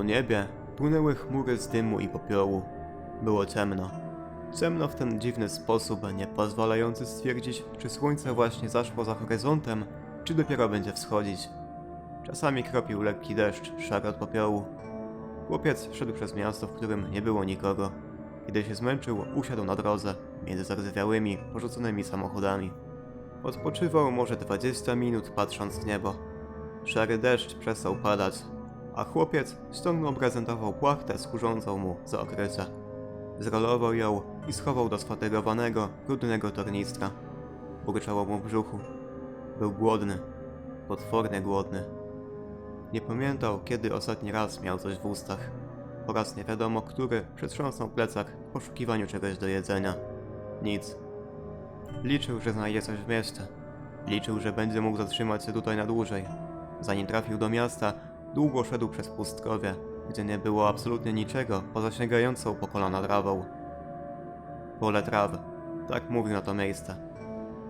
Po niebie płynęły chmury z dymu i popiołu. Było ciemno. Ciemno w ten dziwny sposób, nie pozwalający stwierdzić, czy słońce właśnie zaszło za horyzontem, czy dopiero będzie wschodzić. Czasami kropił lekki deszcz, szary od popiołu. Chłopiec szedł przez miasto, w którym nie było nikogo. Kiedy się zmęczył, usiadł na drodze, między zardzewiałymi, porzuconymi samochodami. Odpoczywał może 20 minut patrząc w niebo. Szary deszcz przestał padać, a chłopiec ściągnął prezentował płachtę służącą mu za okrycie. Zrolował ją i schował do sfatygowanego, brudnego tornistra. Burczało mu w brzuchu. Był głodny. Potwornie głodny. Nie pamiętał, kiedy ostatni raz miał coś w ustach. Po raz nie wiadomo który przetrząsnął plecak w poszukiwaniu czegoś do jedzenia. Nic. Liczył, że znajdzie coś w mieście. Liczył, że będzie mógł zatrzymać się tutaj na dłużej. Zanim trafił do miasta, długo szedł przez pustkowie, gdzie nie było absolutnie niczego poza sięgającą po kolana trawą. Pole trawy. Tak mówił na to miejsce.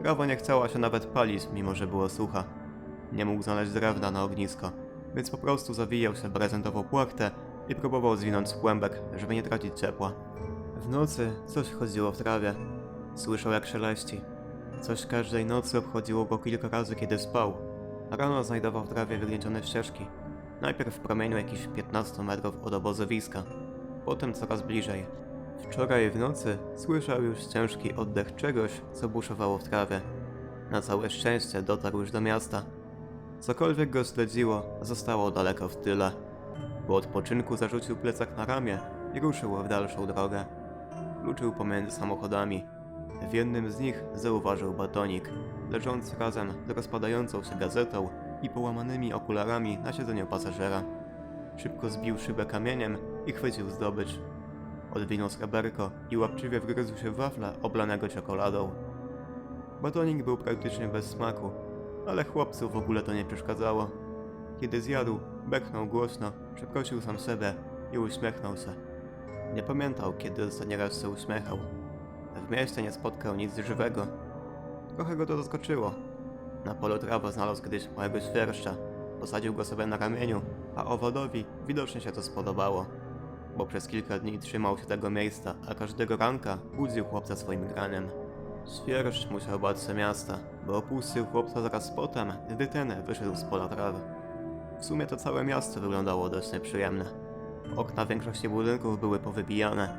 Trawa nie chciała się nawet palić, mimo że było sucha. Nie mógł znaleźć drewna na ognisko, więc po prostu zawijał się prezentową płachtę i próbował zwinąć kłębek, żeby nie tracić ciepła. W nocy coś chodziło w trawie. Słyszał jak szeleści. Coś każdej nocy obchodziło go kilka razy, kiedy spał. Rano znajdował w trawie wygniecione ścieżki. Najpierw w promieniu jakichś 15 metrów od obozowiska, potem coraz bliżej. Wczoraj w nocy słyszał już ciężki oddech czegoś, co buszowało w trawie. Na całe szczęście dotarł już do miasta. Cokolwiek go śledziło, zostało daleko w tyle. Po odpoczynku zarzucił plecak na ramię i ruszył w dalszą drogę. Kluczył pomiędzy samochodami. W jednym z nich zauważył batonik, leżący razem z rozpadającą się gazetą i połamanymi okularami na siedzeniu pasażera. Szybko zbił szybę kamieniem i chwycił zdobycz. Odwinął sreberko i łapczywie wgryzł się w wafla oblanego czekoladą. Batonik był praktycznie bez smaku, ale chłopcu w ogóle to nie przeszkadzało. Kiedy zjadł, beknął głośno, przeprosił sam siebie i uśmiechnął się. Nie pamiętał, kiedy ostatni raz się uśmiechał. W mieście nie spotkał nic żywego. Trochę go to zaskoczyło. Na polu trawa znalazł kiedyś małego świerszcza. Posadził go sobie na ramieniu, a owodowi widocznie się to spodobało. Bo przez kilka dni trzymał się tego miejsca, a każdego ranka budził chłopca swoim graniem. Świerszcz musiał bać się miasta, bo opuścił chłopca zaraz potem, gdy ten wyszedł z pola trawy. W sumie to całe miasto wyglądało dość nieprzyjemne. Okna większości budynków były powybijane,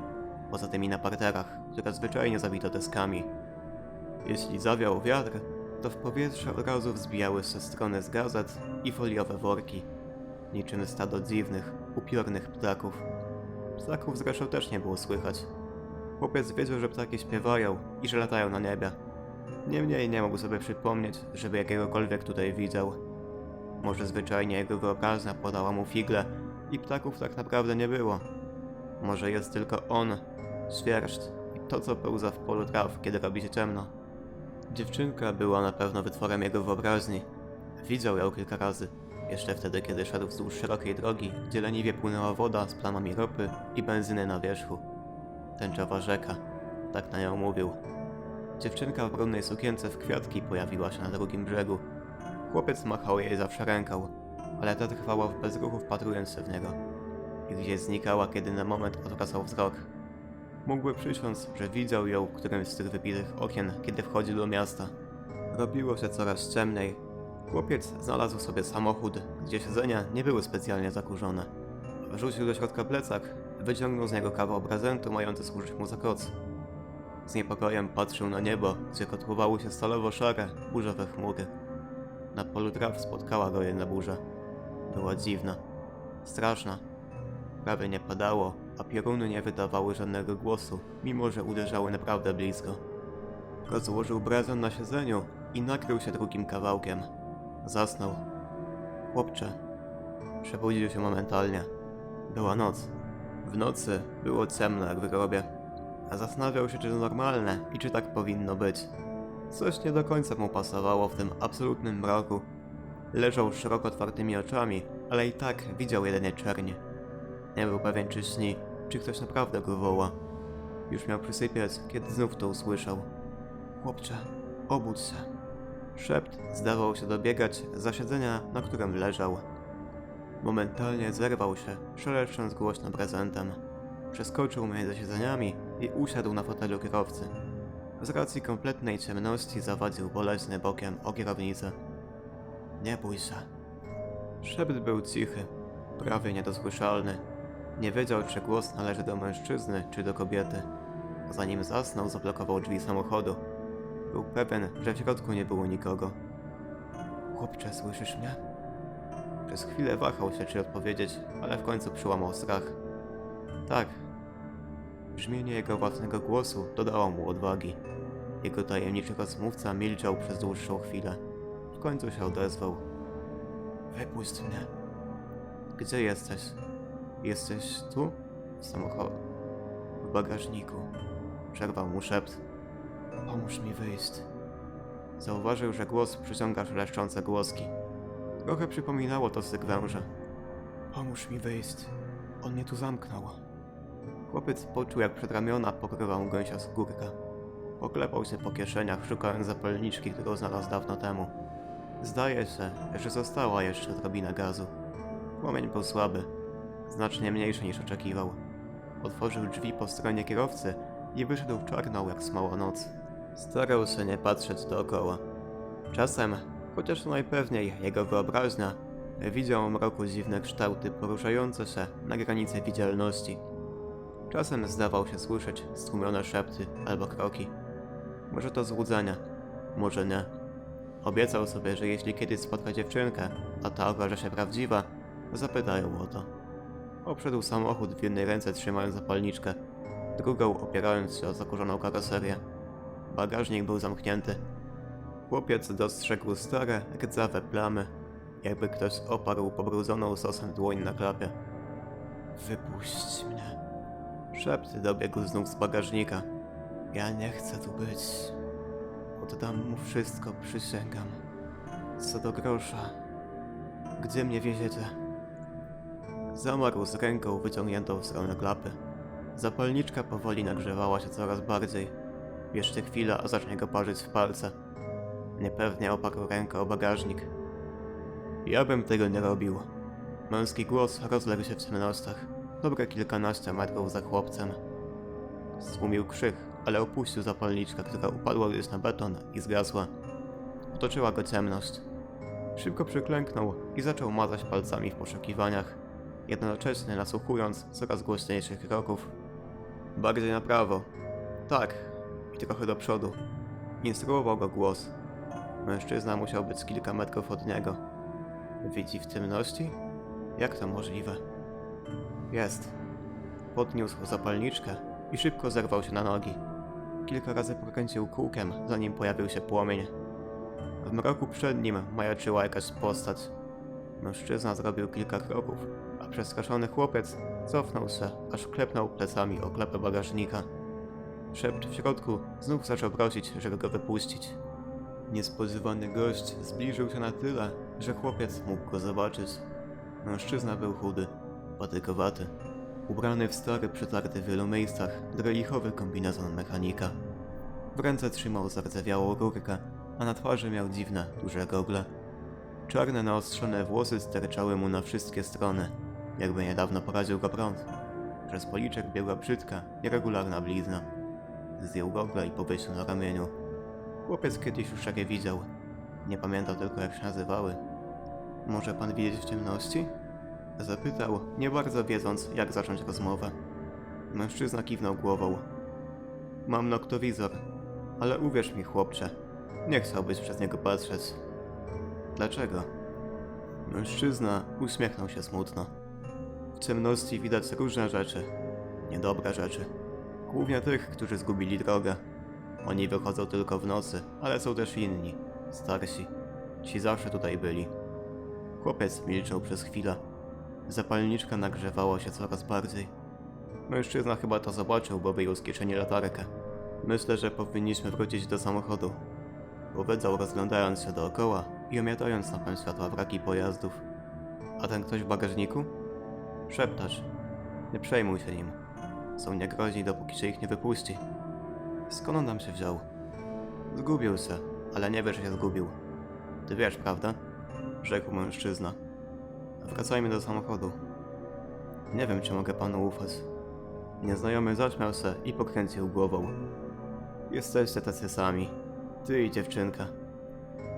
poza tymi na parterach, które zwyczajnie zabito deskami. Jeśli zawiał wiatr, to w powietrze od razu wzbijały się strony z gazet i foliowe worki, niczym stado dziwnych, upiornych ptaków. Ptaków zresztą też nie było słychać. Chłopiec wiedział, że ptaki śpiewają i że latają na niebie. Niemniej nie mógł sobie przypomnieć, żeby jakiegokolwiek tutaj widział. Może zwyczajnie jego wyobraźnia podała mu figle i ptaków tak naprawdę nie było. Może jest tylko on, świerszcz i to, co pełza w polu traw, kiedy robi się ciemno. Dziewczynka była na pewno wytworem jego wyobraźni. Widział ją kilka razy, jeszcze wtedy, kiedy szedł wzdłuż szerokiej drogi, gdzie leniwie płynęła woda z plamami ropy i benzyny na wierzchu. Tęczowa rzeka, tak na nią mówił. Dziewczynka w brudnej sukience w kwiatki pojawiła się na drugim brzegu. Chłopiec machał jej zawsze ręką, ale ta trwała w bezruchu wpatrując się w niego. I gdzieś znikała, kiedy na moment odwracał wzrok. Mógłby przysiąc, że widział ją którymś z tych wypitych okien, kiedy wchodził do miasta. Robiło się coraz ciemniej. Chłopiec znalazł sobie samochód, gdzie siedzenia nie były specjalnie zakurzone. Wrzucił do środka plecak, wyciągnął z niego kawał prezentu mający służyć mu za koc. Z niepokojem patrzył na niebo, gdzie kotłowały się stalowo-szare, burzowe chmury. Na polu traw spotkała go jedna burza. Była dziwna, straszna. Prawie nie padało, a pioruny nie wydawały żadnego głosu, mimo że uderzały naprawdę blisko. Rozłożył prezent na siedzeniu i nakrył się drugim kawałkiem. Zasnął. Chłopcze. Przebudził się momentalnie. Była noc. W nocy było ciemno jak w grobie. A zastanawiał się, czy to normalne i czy tak powinno być. Coś nie do końca mu pasowało w tym absolutnym mroku. Leżał szeroko otwartymi oczami, ale i tak widział jedynie czernie. Nie był pewien, czy śni, czy ktoś naprawdę go woła. Już miał przysypiać, kiedy znów to usłyszał. Chłopcze, obudź się. Szept zdawał się dobiegać z zasiedzenia, na którym leżał. Momentalnie zerwał się, szeleszcząc głośno prezentem. Przeskoczył między siedzeniami i usiadł na fotelu kierowcy. Z racji kompletnej ciemności zawadził boleśny bokiem o kierownicę. Nie bój się. Szept był cichy, prawie niedosłyszalny. Nie wiedział, czy głos należy do mężczyzny, czy do kobiety. Zanim zasnął, zablokował drzwi samochodu. Był pewien, że w środku nie było nikogo. Chłopcze, słyszysz mnie? Przez chwilę wahał się, czy odpowiedzieć, ale w końcu przyłamał strach. Tak. Brzmienie jego własnego głosu dodało mu odwagi. Jego tajemniczy rozmówca milczał przez dłuższą chwilę. W końcu się odezwał. Wypuść mnie. Gdzie jesteś? Jesteś tu? W samochodzie. W bagażniku. Przerwał mu szept. Pomóż mi wyjść. Zauważył, że głos przyciąga szeleszczące głoski. Trochę przypominało to syk węża. Pomóż mi wyjść. On mnie tu zamknął. Chłopiec poczuł, jak przed ramiona pokrywa mu gęsia skórka. Poklepał się po kieszeniach, szukając zapalniczki, którą znalazł dawno temu. Zdaje się, że została jeszcze odrobina gazu. Płomień był słaby, znacznie mniejszy niż oczekiwał. Otworzył drzwi po stronie kierowcy i wyszedł czarną jak smała noc. Starał się nie patrzeć dookoła. Czasem, chociaż najpewniej jego wyobraźnia, widział w mroku dziwne kształty poruszające się na granicy widzialności. Czasem zdawał się słyszeć stłumione szepty albo kroki. Może to złudzenie, może nie. Obiecał sobie, że jeśli kiedyś spotka dziewczynkę, a ta okaże się prawdziwa, zapytają o to. Obszedł samochód w jednej ręce trzymając zapalniczkę, drugą opierając się o zakurzoną karoserię. Bagażnik był zamknięty. Chłopiec dostrzegł stare, rdzawe plamy, jakby ktoś oparł pobrudzoną sosem dłoń na klapie. Wypuść mnie. Szept dobiegł znów z bagażnika. Ja nie chcę tu być. Oddam mu wszystko, przysięgam. Co do grosza. Gdzie mnie wieziecie? Zamarł z ręką wyciągniętą w stronę klapy. Zapalniczka powoli nagrzewała się coraz bardziej. Jeszcze chwila, a zacznie go parzyć w palce. Niepewnie oparł rękę o bagażnik. Ja bym tego nie robił. Męski głos rozległ się w ciemnościach, dobre kilkanaście metrów za chłopcem. Stłumił krzyk, ale opuścił zapalniczkę, która upadła już na beton i zgasła. Otoczyła go ciemność. Szybko przyklęknął i zaczął mazać palcami w poszukiwaniach, jednocześnie nasłuchując coraz głośniejszych kroków. Bardziej na prawo. Tak, i trochę do przodu. Instruował go głos. Mężczyzna musiał być kilka metrów od niego. Widzi w ciemności? Jak to możliwe? Jest. Podniósł zapalniczkę i szybko zerwał się na nogi. Kilka razy pokręcił kółkiem, zanim pojawił się płomień. W mroku przed nim majaczyła jakaś postać. Mężczyzna zrobił kilka kroków, a przestraszony chłopiec cofnął się, aż klepnął plecami o klepę bagażnika. Szept w środku znów zaczął prosić, żeby go wypuścić. Niespodziewany gość zbliżył się na tyle, że chłopiec mógł go zobaczyć. Mężczyzna był chudy, patykowaty, ubrany w stary, przetarty w wielu miejscach, drelichowy kombinezon mechanika. W ręce trzymał zardzewiałą rurkę, a na twarzy miał dziwne, duże gogle. Czarne, naostrzone włosy sterczały mu na wszystkie strony, jakby niedawno poraził go prąd. Przez policzek biegła brzydka, nieregularna blizna. Zdjął gogle i powiesił na ramieniu. Chłopiec kiedyś już takie widział. Nie pamiętał tylko jak się nazywały. Może pan widzieć w ciemności? Zapytał, nie bardzo wiedząc jak zacząć rozmowę. Mężczyzna kiwnął głową. Mam noktowizor, ale uwierz mi chłopcze, nie chciałbyś przez niego patrzeć. Dlaczego? Mężczyzna uśmiechnął się smutno. W ciemności widać różne rzeczy, niedobre rzeczy. Głównie tych, którzy zgubili drogę. Oni wychodzą tylko w nocy, ale są też inni, starsi. Ci zawsze tutaj byli. Chłopiec milczał przez chwilę. Zapalniczka nagrzewała się coraz bardziej. Mężczyzna chyba to zobaczył, bo wyjął z kieszeni latarkę. Myślę, że powinniśmy wrócić do samochodu. Powiedział rozglądając się dookoła i omiatając na pęd światła wraki pojazdów. A ten ktoś w bagażniku? Szeptasz. Nie przejmuj się nim. Są niegroźni, dopóki się ich nie wypuści. Skąd on tam się wziął? Zgubił się, ale nie wiesz, że się zgubił. Ty wiesz, prawda? Rzekł mężczyzna. wracajmy do samochodu. Nie wiem, czy mogę panu ufać. Nieznajomy zaśmiał się i pokręcił głową. Jesteście tacy sami. Ty i dziewczynka.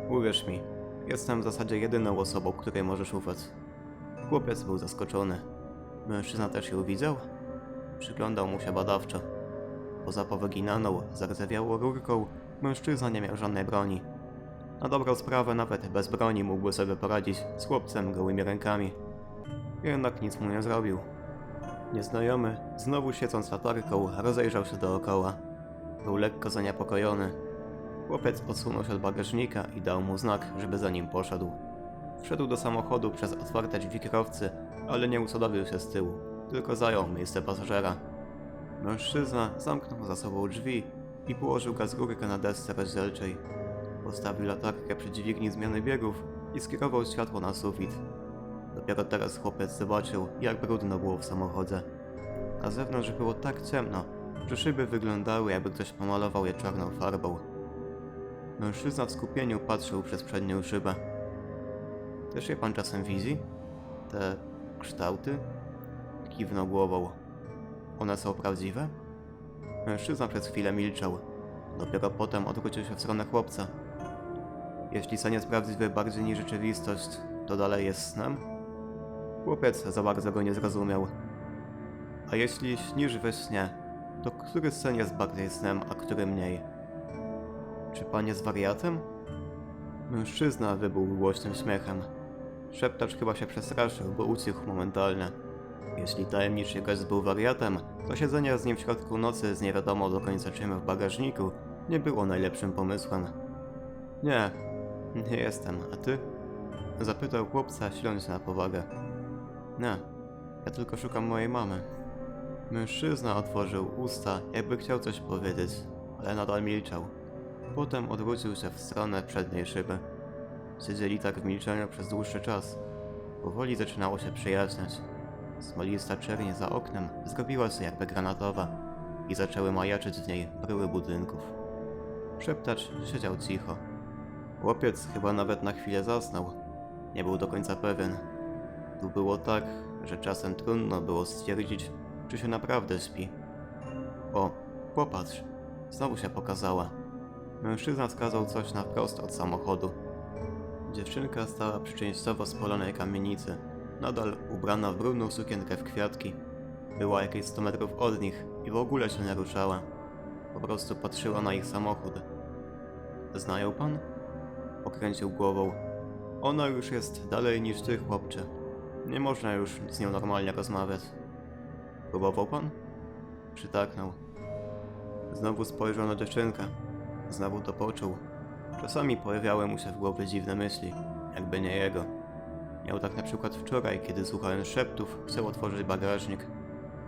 Uwierz mi, jestem w zasadzie jedyną osobą, której możesz ufać. Chłopiec był zaskoczony. Mężczyzna też ją widział? Przyglądał mu się badawczo. Poza powyginaną, zardzewiałą rurką, mężczyzna nie miał żadnej broni. Na dobrą sprawę nawet bez broni mógłby sobie poradzić z chłopcem gołymi rękami. Jednak nic mu nie zrobił. Nieznajomy, znowu siedząc latarką, rozejrzał się dookoła. Był lekko zaniepokojony. Chłopiec odsunął się od bagażnika i dał mu znak, żeby za nim poszedł. Wszedł do samochodu przez otwarte drzwi kierowcy, ale nie usadowił się z tyłu, tylko zajął miejsce pasażera. Mężczyzna zamknął za sobą drzwi i położył gaz rurkę na desce rozdzielczej. Postawił latarkę przy dźwigni zmiany biegów i skierował światło na sufit. Dopiero teraz chłopiec zobaczył, jak brudno było w samochodzie. Na zewnątrz było tak ciemno, że szyby wyglądały, jakby ktoś pomalował je czarną farbą. Mężczyzna w skupieniu patrzył przez przednią szybę. Też je pan czasem widzi? Te kształty? Kiwnął głową. One są prawdziwe? Mężczyzna przez chwilę milczał. Dopiero potem odwrócił się w stronę chłopca. Jeśli sen jest prawdziwy bardziej niż rzeczywistość, to dalej jest snem? Chłopiec za bardzo go nie zrozumiał. A jeśli śnisz we śnie, to który sen jest bardziej snem, a który mniej? Czy pan jest wariatem? Mężczyzna wybuchł głośnym śmiechem. Szeptacz chyba się przestraszył, bo ucichł momentalnie. Jeśli tajemniczy gość był wariatem, to siedzenie z nim w środku nocy z nie wiadomo do końca czym w bagażniku nie było najlepszym pomysłem. Nie, nie jestem, a ty? Zapytał chłopca, się na powagę. Nie, ja tylko szukam mojej mamy. Mężczyzna otworzył usta, jakby chciał coś powiedzieć, ale nadal milczał. Potem odwrócił się w stronę przedniej szyby. Siedzieli tak w milczeniu przez dłuższy czas. Powoli zaczynało się przyjaźniać. Smolista czerń za oknem zrobiła się jakby granatowa i zaczęły majaczyć w niej bryły budynków. Szeptacz siedział cicho. Chłopiec chyba nawet na chwilę zasnął. Nie był do końca pewien. Tu było tak, że czasem trudno było stwierdzić, czy się naprawdę śpi. O, popatrz, znowu się pokazała. Mężczyzna wskazał coś na wprost od samochodu. Dziewczynka stała przy częściowo spalonej kamienicy, nadal ubrana w brudną sukienkę w kwiatki. Była jakieś 100 metrów od nich i w ogóle się nie ruszała. Po prostu patrzyła na ich samochód. Znają pan? Pokręcił głową. Ona już jest dalej niż ty, chłopcze. Nie można już z nią normalnie rozmawiać. Próbował pan? Przytaknął. Znowu spojrzał na dziewczynkę. Znowu to poczuł. Czasami pojawiały mu się w głowie dziwne myśli, jakby nie jego. Miał tak na przykład wczoraj, kiedy słuchając szeptów, chciał otworzyć bagażnik.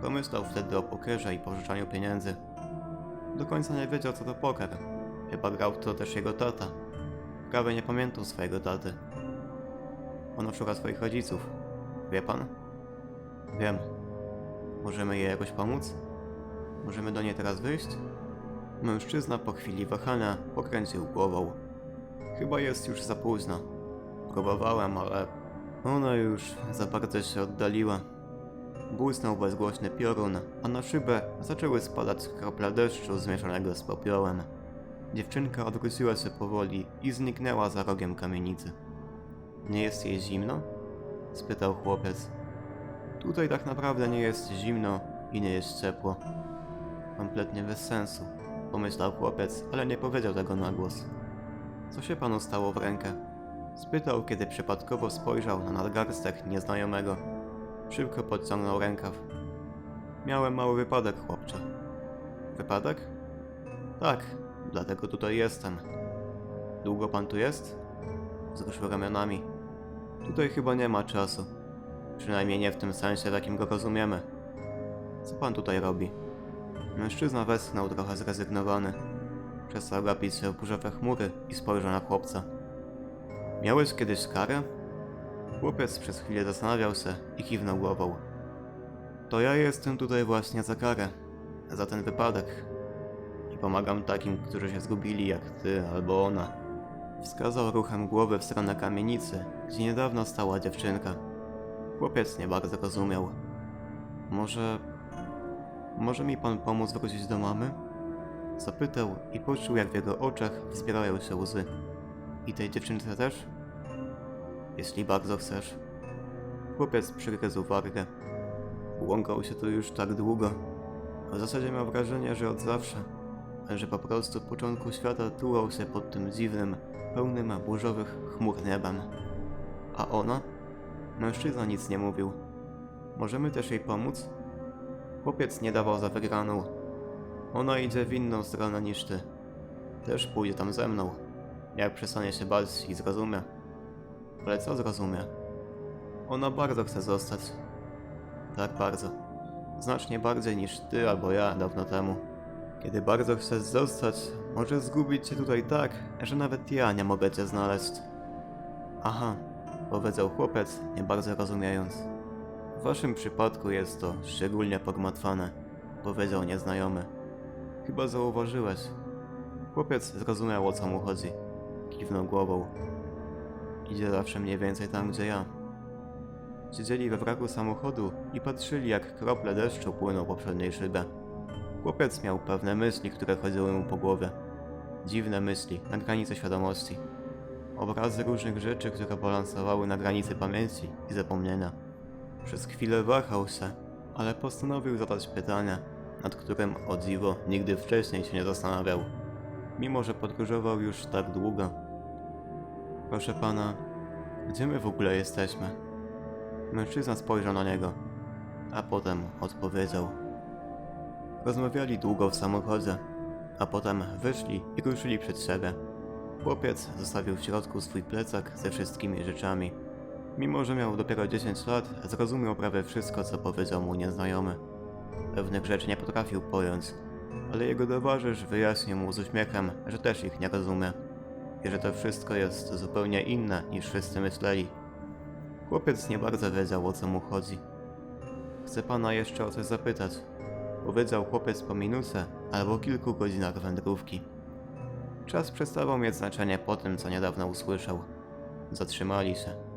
Pomyślał wtedy o pokerze i pożyczaniu pieniędzy. Do końca nie wiedział, co to poker. Chyba grał to też jego tata. Prawie nie pamiętał swojego taty. Ono szuka swoich rodziców. Wie pan? Wiem. Możemy jej jakoś pomóc? Możemy do niej teraz wyjść? Mężczyzna po chwili wahania pokręcił głową. Chyba jest już za późno. Próbowałem, ale ona już za bardzo się oddaliła. Błysnął bezgłośny piorun, a na szybę zaczęły spadać krople deszczu zmieszanego z popiołem. Dziewczynka odwróciła się powoli i zniknęła za rogiem kamienicy. Nie jest jej zimno? spytał chłopiec. Tutaj tak naprawdę nie jest zimno i nie jest ciepło. Kompletnie bez sensu, pomyślał chłopiec, ale nie powiedział tego na głos. Co się panu stało w rękę? Spytał, kiedy przypadkowo spojrzał na nadgarstek nieznajomego. Szybko podciągnął rękaw. Miałem mały wypadek, chłopcze. Wypadek? Tak, dlatego tutaj jestem. Długo pan tu jest? Wzruszył ramionami. Tutaj chyba nie ma czasu. Przynajmniej nie w tym sensie, w jakim go rozumiemy. Co pan tutaj robi? Mężczyzna westchnął trochę zrezygnowany. Przestał gapić się burzowe chmury i spojrzał na chłopca. Miałeś kiedyś karę? Chłopiec przez chwilę zastanawiał się i kiwnął głową. To ja jestem tutaj właśnie za karę. Za ten wypadek. I pomagam takim, którzy się zgubili jak ty albo ona. Wskazał ruchem głowy w stronę kamienicy, gdzie niedawno stała dziewczynka. Chłopiec nie bardzo rozumiał. Może... Może mi pan pomóc wrócić do mamy? Zapytał i poczuł, jak w jego oczach wzbierają się łzy. I tej dziewczynce też? Jeśli bardzo chcesz. Chłopiec przygryzł wargę. Błąkał się tu już tak długo. W zasadzie miał wrażenie, że od zawsze. Że po prostu początku świata tułał się pod tym dziwnym, pełnym burzowych chmur niebem. A ona? Mężczyzna nic nie mówił. Możemy też jej pomóc? Chłopiec nie dawał za wygraną. Ona idzie w inną stronę niż ty. Też pójdzie tam ze mną. Jak przestanie się bać i zrozumie. Ale co zrozumie? Ona bardzo chce zostać. Tak bardzo. Znacznie bardziej niż ty albo ja dawno temu. Kiedy bardzo chcesz zostać, może zgubić cię tutaj tak, że nawet ja nie mogę cię znaleźć. Aha, powiedział chłopiec, nie bardzo rozumiejąc. Waszym przypadku jest to szczególnie pogmatwane, powiedział nieznajomy. Chyba zauważyłeś. Chłopiec zrozumiał o co mu chodzi. Kiwnął głową. Idzie zawsze mniej więcej tam, gdzie ja. Siedzieli we wraku samochodu i patrzyli, jak krople deszczu płyną po przedniej szybie. Chłopiec miał pewne myśli, które chodziły mu po głowie. Dziwne myśli, na granicy świadomości. Obrazy różnych rzeczy, które balansowały na granicy pamięci i zapomnienia. Przez chwilę wahał się, ale postanowił zadać pytanie, nad którym o dziwo nigdy wcześniej się nie zastanawiał. Mimo, że podróżował już tak długo. Proszę pana, gdzie my w ogóle jesteśmy? Mężczyzna spojrzał na niego, a potem odpowiedział. Rozmawiali długo w samochodzie, a potem wyszli i ruszyli przed siebie. Chłopiec zostawił w środku swój plecak ze wszystkimi rzeczami. Mimo, że miał dopiero 10 lat, zrozumiał prawie wszystko, co powiedział mu nieznajomy. Pewnych rzeczy nie potrafił pojąć, ale jego towarzysz wyjaśnił mu z uśmiechem, że też ich nie rozumie i że to wszystko jest zupełnie inne niż wszyscy myśleli. Chłopiec nie bardzo wiedział o co mu chodzi. Chcę pana jeszcze o coś zapytać, powiedział chłopiec po minucie albo kilku godzinach wędrówki. Czas przestawał mieć znaczenie po tym, co niedawno usłyszał. Zatrzymali się.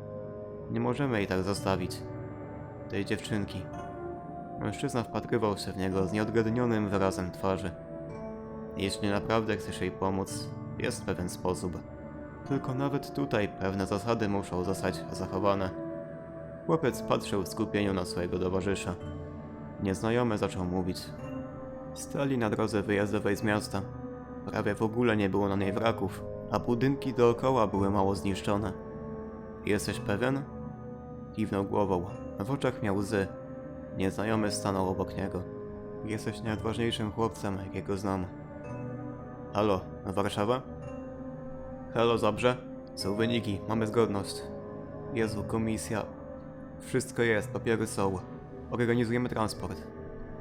Nie możemy jej tak zostawić. Tej dziewczynki. Mężczyzna wpatrywał się w niego z nieodgadnionym wyrazem twarzy. Jeśli naprawdę chcesz jej pomóc, jest pewien sposób. Tylko nawet tutaj pewne zasady muszą zostać zachowane. Chłopiec patrzył w skupieniu na swojego towarzysza. Nieznajomy zaczął mówić. Stali na drodze wyjazdowej z miasta. Prawie w ogóle nie było na niej wraków, a budynki dookoła były mało zniszczone. Jesteś pewien? Kiwnął głową. W oczach miał łzy. Nieznajomy stanął obok niego. Jesteś najodważniejszym chłopcem, jakiego znam. Halo, Warszawa? Halo, Zabrze? Są wyniki, mamy zgodność. Jezu, komisja. Wszystko jest, papiery są. Organizujemy transport.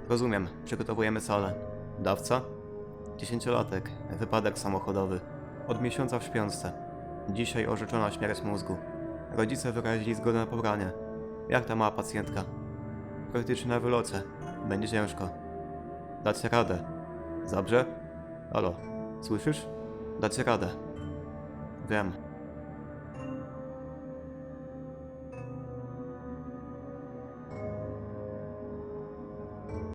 Rozumiem, przygotowujemy salę. Dawca? Dziesięciolatek, wypadek samochodowy. Od miesiąca w śpiączce. Dzisiaj orzeczona śmierć mózgu. Rodzice wyrazili zgodę na pobranie. Jak ta mała pacjentka? Praktycznie na wylocie. Będzie ciężko. Dacie radę. Zabrze? Halo, słyszysz? Dacie radę. Wiem.